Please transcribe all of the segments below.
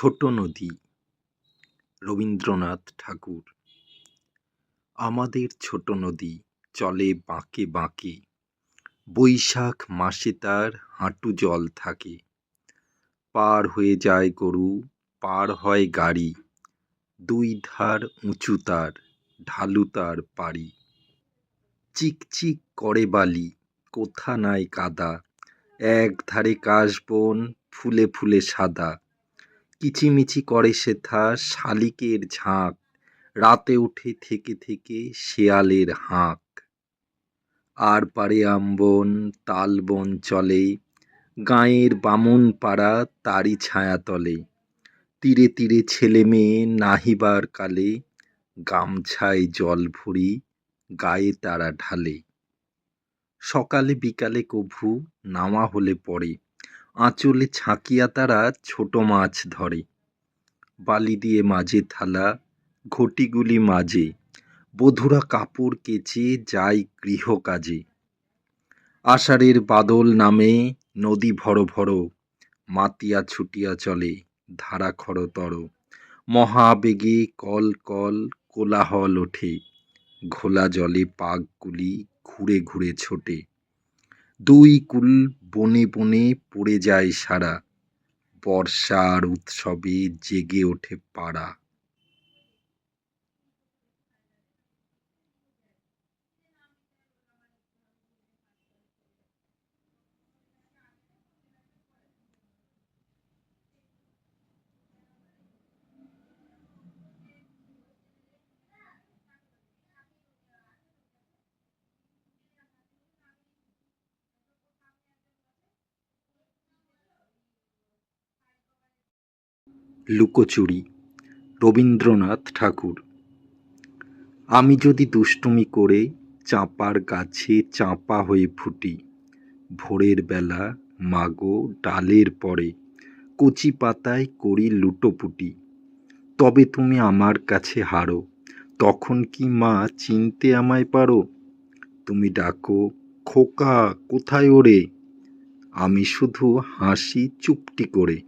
ছোট নদী। রবীন্দ্রনাথ ঠাকুর। আমাদের ছোট নদী চলে বাঁকে বাঁকে। বৈশাখ মাসে তার হাঁটু জল থাকে। পার হয়ে যায় গরু, পার হয় গাড়ি। দুই ধার উঁচু তার, ঢালু তার পাড়ি। চিকচিক করে বালি, কোথা নাই কাদা। এক ধারে কাশবন ফুলে ফুলে সাদা। কিচিমিচি করে সেথা শালিকের ঝাঁক, রাতে উঠে থেকে থেকে শেয়ালের হাঁক। আর পারে আমবন তালবন চলে, গাঁয়ের বামন পাড়া তারই ছায়াতলে তীরে তীরে ছেলে মেয়ে নাহিবার কালে, গামছায় জল ভরি গায়ে তারা ঢালে। সকালে বিকালে কভু নামা হলে পড়ে আঁচলে ছাঁকিয়া তারা ছোট মাছ ধরে। বালি দিয়ে মাঝে থালা, ঘটিগুলি মাঝে। বধুরা কাপড় কেচে যায় গৃহকাজে আষাঢ়ের বাদল নামে, নদী ভর ভর। মাতিয়া ছুটিয়া চলে, ধারা খরতর মহাবেগে কল কল কোলাহল ওঠে। ঘোলা জলে পাকগুলি ঘুরে ঘুরে ছোটে। দুই কুল বনে বনে পড়ে যায় সারা। বর্ষার উৎসবে জেগে ওঠে পাড়া। লুকোচুরি। রবীন্দ্রনাথ ঠাকুর। আমি যদি দুষ্টুমি করে চাঁপার গাছে চাঁপা হয়ে ফুটি, ভোরের বেলা মাগো ডালের পরে কচি পাতায় করি লুটোপুটি, তবে তুমি আমার কাছে হারো, তখন কি মা চিনতে আমায় পারো? তুমি ডাকো, খোকা কোথায় ওরে? আমি শুধু হাসি চুপটি করে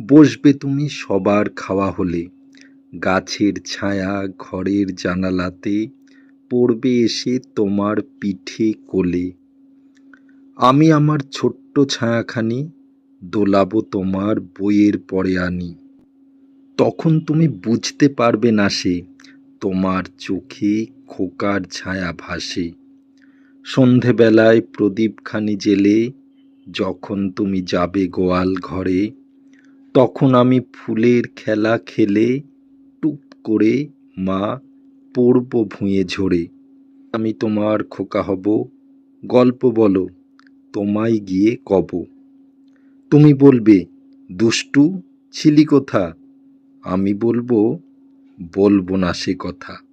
বসবে তুমি সবার খাওয়া হলে। গাছের ছায়া ঘরের জানালাতে পড়বে এসে তোমার পিঠে কোলে। আমি আমার ছোট্ট ছায়াখানি দোলাবো তোমার বইয়ের পরে আনি। তখন তুমি বুঝতে পারবে না সে, তোমার চোখে খোকার ছায়া ভাসে। সন্ধেবেলায় প্রদীপখানি জেলে যখন তুমি যাবে গোয়াল ঘরে তখন আমি ফুলের খেলা খেলে টুপ করে মা পড়ব ভুঁয়ে ঝরে। আমি তোমার খোকা হব, গল্প বলো, তোমায় গিয়ে কব। তুমি বলবে, দুষ্টু, ছিলি কোথা? আমি বলব বলব না সে কথা।